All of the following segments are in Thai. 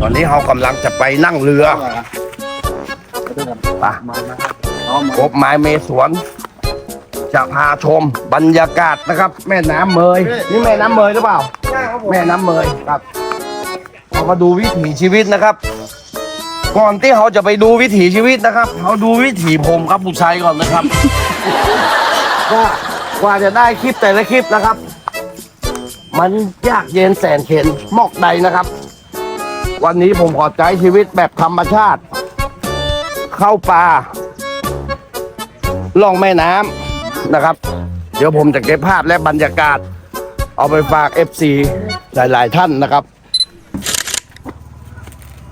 ตอนนี้เรากำลังจะไปนั่งเรือไปกบไม้เมสวน จะพาชมบรรยากาศนะครับ แม่น้ำเมยนี่แม่น้ำเมยหรือเปล่า แม่น้ำเมยครับเรามาดูวิถีชีวิตนะครับ ก่อนที่เขาจะไปดูวิถีชีวิตนะครับเขาดูวิถีผมครับผู้ชายก่อนนะครับว่ากว่าจะได้คลิปแต่ละคลิปนะครับ มันยากเย็นแสนเข็นหมอกใดนะครับ วันนี้ผมขอใจชีวิตแบบธรรมชาติ เข้าป่าล่องแม่น้ำนะครับ เดี๋ยวผมจะเก็บภาพและบรรยากาศ เอาไปฝาก FC หลาย ๆ ท่านนะครับ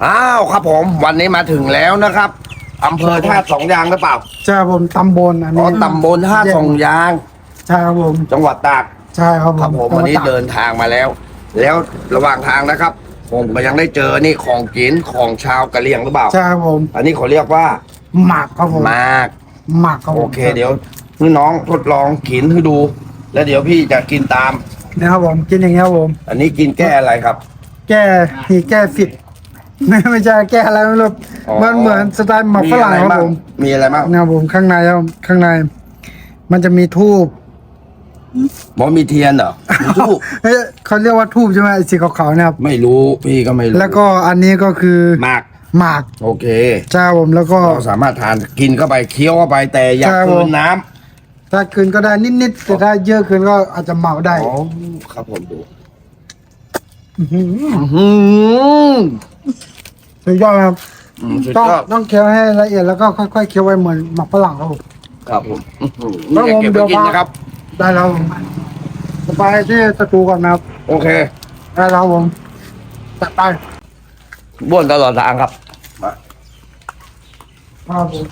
อ้าวครับผม วันนี้มาถึงแล้วนะครับอำเภอท่าสองยางหรือเปล่าใช่ครับผมตำบลอันอ๋นี้อตำบลท่าสองยาง ใช่ครับผมจังหวัดตาก ใช่ครับผมครับผมวันนี้เดินทางมาแล้ว แล้วระหว่างทางนะครับ ผมก็ยังได้เจอนี่ของกินของชาวกะเหรี่ยงหรือเปล่า ใช่ครับผมอันนี้เขาเรียกว่าหมักครับผมมาก หมักครับผมโอเค เดี๋ยวนี่น้องทดลองกินให้ดู แล้วเดี๋ยวพี่จะกินตาม นะครับผมกินอย่างเงี้ยครับผม อันนี้กินแก้อะไรครับ แก้หีแก้ฟิตไม่ไม่ใช่แก้อะไรไม่รู้อ๋อ มันเหมือนสไตล์หมักฝรั่งอะครับบ้างผมมีอะไรบ้างนะครับผมข้างในครับข้างใน มันจะมีทูบ หมอมีเทียนเหรอมีทูบเฮ้ยเขาเรียกว่าทูบใช่ไหมไอ้สีขาวๆเนะครับ ไม่รู้พี่ก็ไม่รู้แล้วก็อันนี้ก็คือมาก หมักโอเค ใช่ครับผมแล้วก็ เราสามารถทานกินเข้าไปเคี้ยวเข้าไปแต่อย่าใช่คืผนมน้ำถ้าคืนก็ได้นิดๆแต่ถ้าเยอะคืนก็อาจจะเมาได้ อ๋อครับผมดูอื้อหืออื้อหือสุดยอดครับ อืมสุดต้องยอดต้องเคี้ยวให้ละเอียดแล้วก็ค่อยๆเคี้ยวไว้เหมือนหมักฝรั่งครับผม ครับผมอื้อหือครับนี่ผมเก็บไปกินนะครับ ได้แล้วผมสบายที่สตูก่อนนะครับ โอเค ได้แล้วผมจัดไปบ้วนตลอดทางครับ ครับผม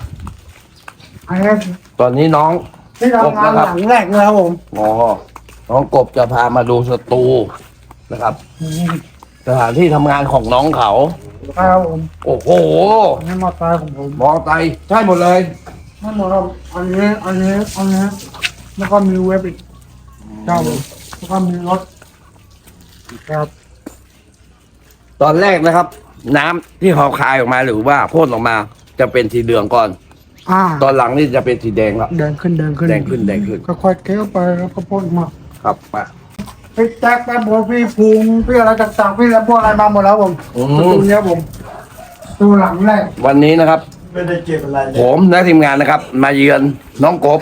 อันนี้ตอนนี้น้อง ที่ทำงานหลังแรกเลยครับผมอ๋อน้องกบจะพามาดูสตูนะครับ สถานที่ทำงานของน้องเขา ครับผมโอ้โห อันนี้มาตายของผมมอไซค์ใช่หมดเลยทั้งหมดครับอันนี้อันนี้อันนี้ แล้วก็มีเว็บอีกครับผมแล้วก็มีรถครับตอนแรกนะครับ น้ำที่เขาคายออกมาหรือว่าพ่นออกมา จะเป็นสีเหลืองก่อน อ่าตอนหลังนี่จะเป็นสีแดงแล้ว แดงขึ้นแดงขึ้นแดงขึ้นแดงขึ้นค่อยๆเคี้ยวไปแล้วก็พ่นมาครับมาพี่แจ็คแป๊บบอกพี่ภูมิพี่อะไรต่างๆพี่แล้วพวกอะไรมาหมดแล้วผมอืประมตูเนี้ยผมตัวหลังแรกวันนี้นะครับ ไม่ได้เก็บอะไรเลผยมและทีมงานนะครับ มาเยือนน้องกบ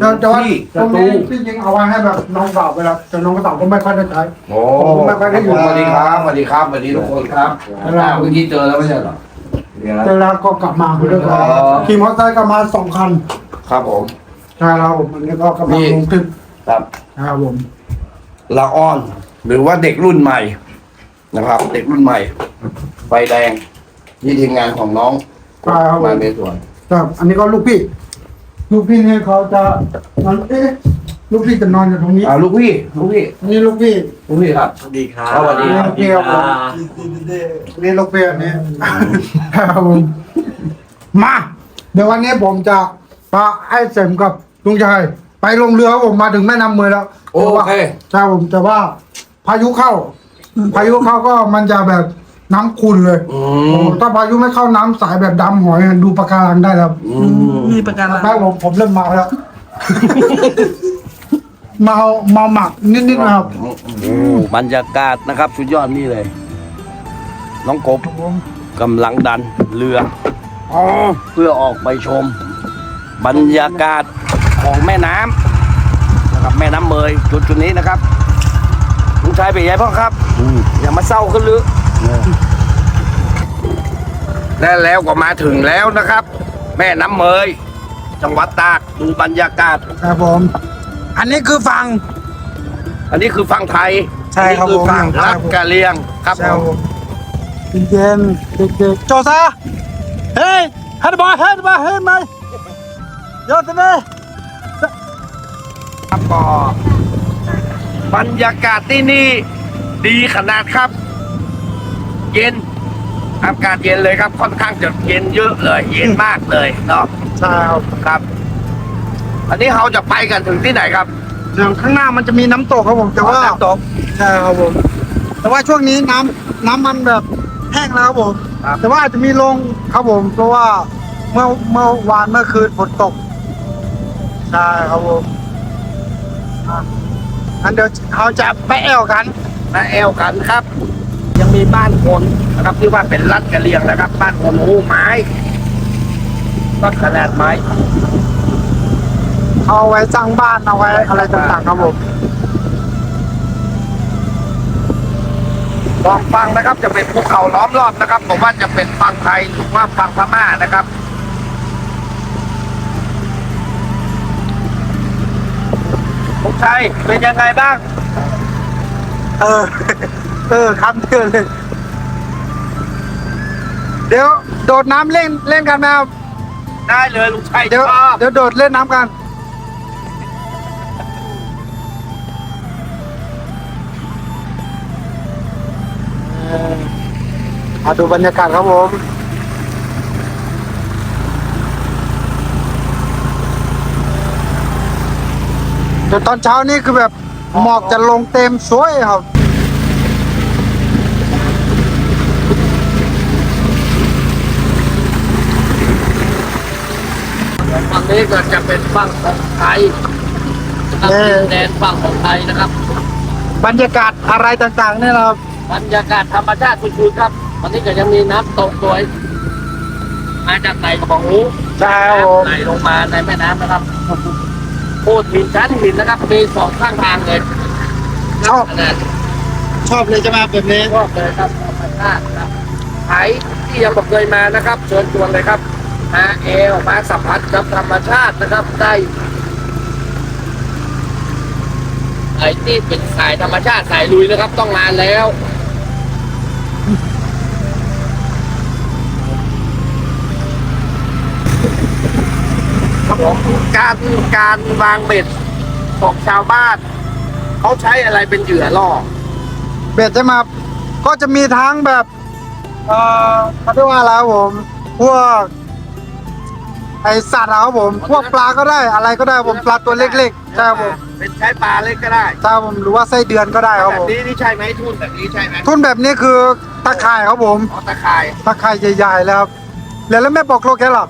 แต่แต่ว่าที่สตรงตูนี้พี่ยิงเอาไว้ให้แบบน้องสาวไปแล้วแต่น้องสาวก็ไม่ค่อยได้ใช้ โอ้ผมไม่ค่อยได้อยู่ สวัสดีครับสวัสดีครับสวัสดีทุกคนครับครับเมื่อกี้เจอแล้วไม่ใช่เหรอเดี๋ยวนะเวลาก็กลับมาด้วยกันอ๋อ ขี่มอเตอร์ไซค์กลับมาสองคันครับผม ใช่แล้วผมอันนี้ก็กำลังลงทึบครับ ครับผมละอ่อน หรือว่าเด็กรุ่นใหม่นะครับ เด็กรุ่นใหม่ไฟแดงที่ทีมงานของน้องใช่ครับผมามเมสวนครับอันนี้ก็ลูกพี่ ลูกพี่เนี่ยเขาจะนอนเอ๊ะลูกพี่จะนอนอยู่ตรงนี้อ่าลูกพี่ลูกพี่อันนี้ลูกพี่ลูกพี่ครับ สวัสดีครับสวัสดีครับลูกพี่ครับผมอันนี้ลูกพี่อันนี้ครับผมมา เดี๋ยววันนี้ผมจะพาไอ้เสมกับลุงชายไปลงเรือครับผมมาถึงแม่น้ำเมยแล้วโอเคใช่ผมแต่ว่า พายุเข้า พายุเข้าก็มันจะแบบ น้ำขุ่นเลยอืโอ้มถ้าพายุไม่เข้าน้ำใสแบบดำหอยดูปะการังได้แล้วอืมมีประกันอะไรแป๊บผมผมเริ่มเมาแล้วเมาเมาหมักนิดๆนะครับบรรยากาศนะครับ สุดยอดนี่เลย น้องกบผมกำลังดันเรืออเพื่อออกไปชม บรรยากาศของแม่น้ำนะครับแม่น้ำเมยจุดจุดนี้นะครับ ลุงชายเป็นไงพ่อครับอย่ามาเศร้าขึ้นหรือและแล้วก็มาถึงแล้วนะครับ แม่น้ำเมย จังหวัดตากดูบรรยากาศ ครับผม อันนี้คือฟัง อันนี้คือฝั่งไทยใช่ครับอันนี้คือผมฝั่งรักกะเลียงครับใช่ผมผมเย็นๆเด็กๆโจซาเฮ้ยฮัดบอยฮัดบอยเฮ้ยไม่ยอดเลยครับก็ บรรยากาศที่นี่ดีขนาดครับ เย็นอากาศเย็นเลยครับ ค่อนข้างจะเย็นเยอะเลย เย็นมากเลยเนาะใช่ครับครับ อันนี้เราจะไปกันถึงที่ไหนครับอย่างข้างหน้ามันจะมีน้ำตกครับผมแต่ว่าน้ำตกใช่ครับผมแต่ว่าช่วงนี้น้ำน้ำมันแบบแแห้งแล้วครับผม ครับ แต่ว่าอาจจะมีลงครับผม เพราะว่าเมื่อเมื่อวานเมื่อคืนฝนตกใช่ครับผมอะ งั้นเดี๋ยวเขาจะไปแอวกัน มาแอลกันครับ ยังมีบ้านคนนะครับที่ว่าเป็นรัดกระเลียงนะครับ บ้านคนหูไม้ต้นขนาดไม้เอาไว้สร้างบ้านเอาไว้อะไรต่างๆครับผมมองฟังนะครับจะเป็นภูเขาล้อมรอบนะครับผมว่าจะเป็นฝั่งไทยหรือว่าฝั่งพม่านะครับ ชัยเป็นยังไงบ้าง เออ เออคำเตือนเลย เดี๋ยวโดดน้ำเล่นเล่นกันไหมครับได้เลยลุงชัยเดี๋ยวชอบเดี๋ยวโดดเล่นน้ำกัน เออมาดูบรรยากาศครับผม เดี๋ยวตอนเช้านี่คือแบบหมอกจะลงเต็มสวยครับ ฝั่งนี้ก็จะเป็นฝั่งของไทยนะครับเอ่อ ดินแดนฝั่งของไทยนะครับ บรรยากาศอะไรต่างๆเนี่ยนะครับ บรรยากาศธรรมชาติคุณๆครับวันนี้ก็ยังมีน้ำตกสวย มาจากไหนของรู้ใช่ครับผม ไหลลงมาในแม่น้ำนะครับ พูดหินชั้นหินนะครับมีสองข้างทางเลยชอบ ขนาดชอบเลยใช่ไหมแบบนี้ ชอบเลยครับธรรมชาติครับใครที่ยังไม่เคยมานะครับ เชิญชวนเลยครับมาเอลมาสัมผัสกับธรรมชาตินะครับได้ไอ้ที่เป็นสายธรรมชาติสายลุยนะครับต้องมาแล้ว ครับผมการการวางเบ็ดของชาวบ้านเขาใช้อะไรเป็นเหยื่อล่อเบ็ดใช่ไหมครับก็จะมีทั้งแบบเอ่อเขาเรียกว่าอะไรครับผม พวกไอสัตว์อะครับผม พวกปลาก็ได้อะไรก็ได้ครับผมปลาตัวเล็กๆใช่ครับผมเป็นใช้ปลาเล็กก็ได้ใช่ครับผมหรือว่าไส้เดือนก็ได้ครับแบผบมนี้นี่ใช่ไหมทุ่นแบบนี้ใช่ไหมทุนแบบนี้คือตะข่ายครับผม อ๋อตะข่ายตะข่ายใหญ่ๆแล้วครับแล้วแล้วแม่บอกโลแกหรอ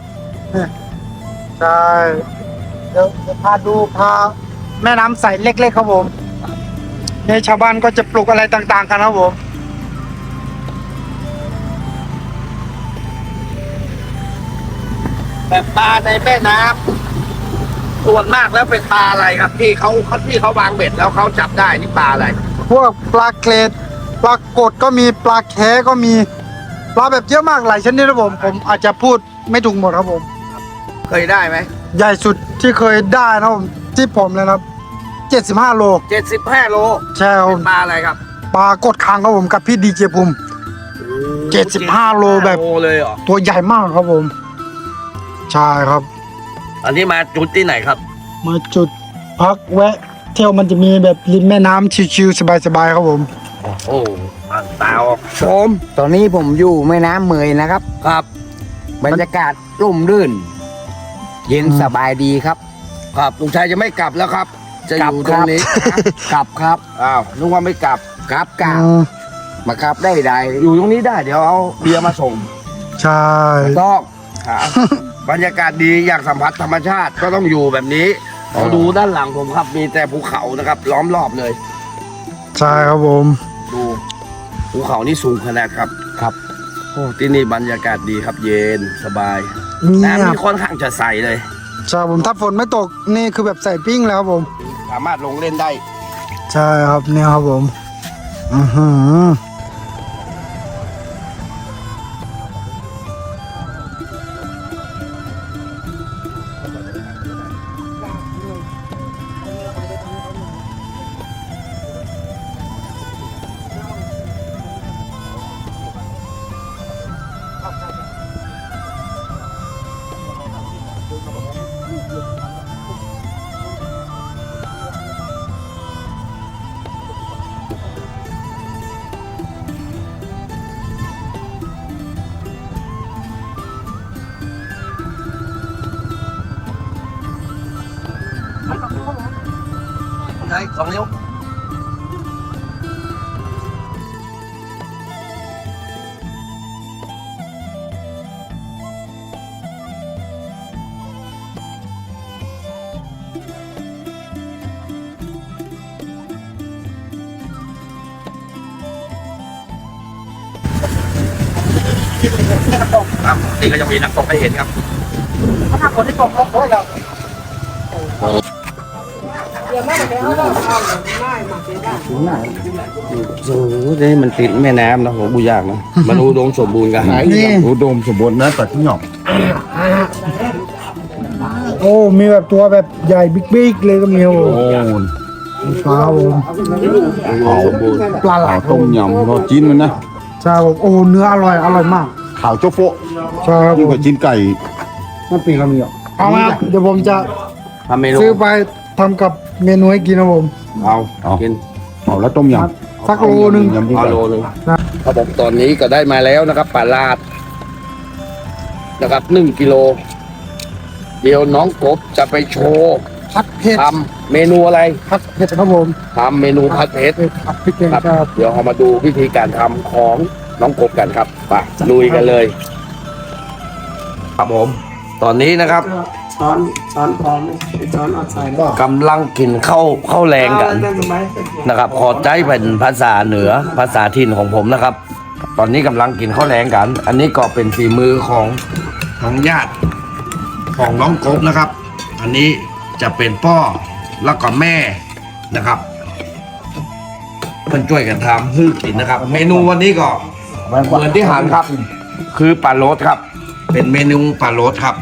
เนี่ย ใช่เดี๋ยวเดี๋ยวพาดูพาแม่น้ำใสเล็กๆครับผมในชาวบ้านก็จะปลูกอะไรต่างๆ กันครับผมแบบปลาในแม่น้ำส่วนมากแล้วเป็นปลาอะไรครับที่เขาเขาที่เขาวางเบ็ดแล้วเขาจับได้นี่ปลาอะไรพวกปลาเกรดปลากดก็มีปลาแคก็มีปลาแบบเยอะมากหลายชนิดครับผม ผมอาจจะพูดไม่ถูกหมดครับผม เคยได้ไหมใหญ่สุดที่เคยได้นะครับผมที่ผมเลยนะครับเจ็ดสิบห้าโลเจ็ดสิบห้าโลใช่ครับผเป็นมปลาอะไรครับปลากดคางครับผมกับพี่ดีเจภูมิ 75โลแบบ โลเลยเหรอตัวใหญ่มากครับผม ใช่ครับ อันนี้มาจุดที่ไหนครับมาจุดพักแวะ เที่ยวมันจะมีแบบริมแม่น้ำชิวๆสบายๆครับผมโอ้โหอ่านตาออกชมตอนนี้ผมอยู่แม่น้ำเมยนะครับ ครับ บรรยากาศร่มรื่น เย็นสบายดีครับ ครับลุงชัยจะไม่กลับแล้วครับ จะอยู่ตรงนี้กลับครับอ้าวนึกว่าไม่กลับกลับกลับอืมมาครับได้ใดอยู่ตรงนี้ได้เดี๋ยวเอาเบียร์มาส่งใช่ต้องครับบรรยากาศดีอยากสัมผัสธรรมชาติก็ต้องอยู่แบบนี้เราดูด้านหลังผมครับมีแต่ภูเขานะครับ ล้อมรอบเลย ใช่ครับผม ดูภูเขานี่สูงขนาดครับครับโอ้ที่นี่บรรยากาศดีครับเย็นสบายเงียน้ำบนี่ค่อนข้างจะใสเลย ใช่ผมถ้าฝนไม่ตกนี่คือแบบใส่ปิ้งแล้วครับผม สามารถลงเล่นได้ ใช่ครับเนี่ยครับผม อือหือ คุายสองเลี้ยวครับนี่ก็ยังมีนักตกให้เห็นครับถ้าคนที่ตกรถเรา โหนี่มันติดแม่น้ำนะผมบูยากนะมันอุดมสมบูรณ์กันนี่อุดมสมบูรณ์นะแต่ที่หยอกโอ้มีแบบตัวแบบใหญ่บิ๊กๆเลยก็มีโอ้ปลาครับผมปลาไหลาวต้มยำราจีนมันนะใช่โอ้เนื้ออร่อยอร่อยมากขาวโจ๊กโฟใช่ครับผมกว่าจีนไก่น้ำปีกก็มีอะเอามาเดี๋ยวผมจะซื้อไป ทำกับเมนูให้กินครับผม เอาเอากินเอาแล้วต้มยสักโลนึงำยำจีนเอาไก่โลนึงครับผมตอนนี้ก็ได้มาแล้วนะครับปลาลาดนะครับหนึ่งกิโล เดี๋ยวน้องกบจะไปโชว์ผัดเผ็ดทำเมนูอะไรผัดเผ็ดครับผมทำเมนูผัดเผ็ดผัดพริกแกงครับครับเดี๋ยวเรามาดูวิธีการทำของน้องกบกันครับไปลุยกันเลยครับผม ตอนนี้นะครับ ช้อนช้อนพร้อมไหมช้อนเอาใส่ก็กำลังกินข้าวข้าวแรงกันได้ไหมนะครับ ขอใจเป็นภาษาเหนือภาษาถิ่นของผมนะครับ ตอนนี้กำลังกินข้าวแรงกัน อันนี้ก็เป็นฝีมือของของญาติของน้องกบนะครับ อันนี้จะเป็นพ่อแล้วก็แม่นะครับเพื่อนช่วยกันทำฮือกินนะครับ เมนูวันนี้ก็เหมือนที่หันครับ คือปลาโรสครับ เป็นเมนูปลาโรสครับ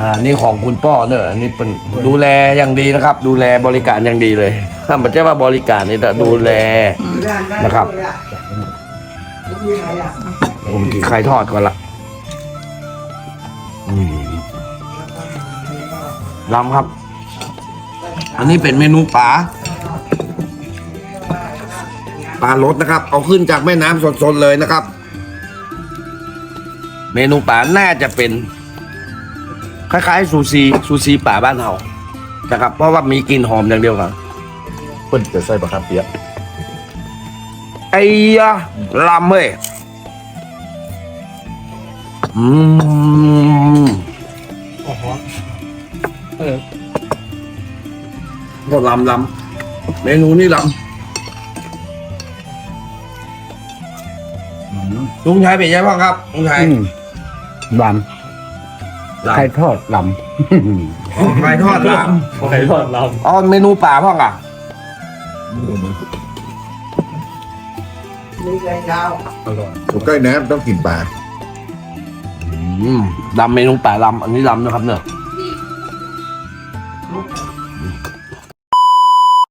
อ่านี่ของคุณป้อเนอะอันนี้เป็นดูแลอย่างดีนะครับ ดูแลบริการอย่างดีเลยถ้ามันจะว่าบริการนี่แต่ดูแลนะครับ ผมกินไข่ทอดก่อนละลำครับ อันนี้เป็นเมนูปลาปลารสนะครับ เอาขึ้นจากแม่น้ำสดๆเลยนะครับ เมนูปลาน่าจะเป็น คล้ายๆซูซีซูซีป่าบ้านเฮานะครับ เพราะว่ามีกลิ่นหอมอย่างเดียวกันเปิ้นจะใส่บะคามเปียกไอ้ยะลำเว้ยอืมก็ลำลำเมนูนี้ลำลุงชายเป็นยังไงบ้างครับลุงชายลำ ไข่ทอดลไข่ทอดลำไข่ทอดลำอ๋อเมนูป่าพ่องอะอยู่ใกล้น้ำต้องกินปลาอืมลำเมนูป่าลำอันนี้ลำนะครับเนี่ย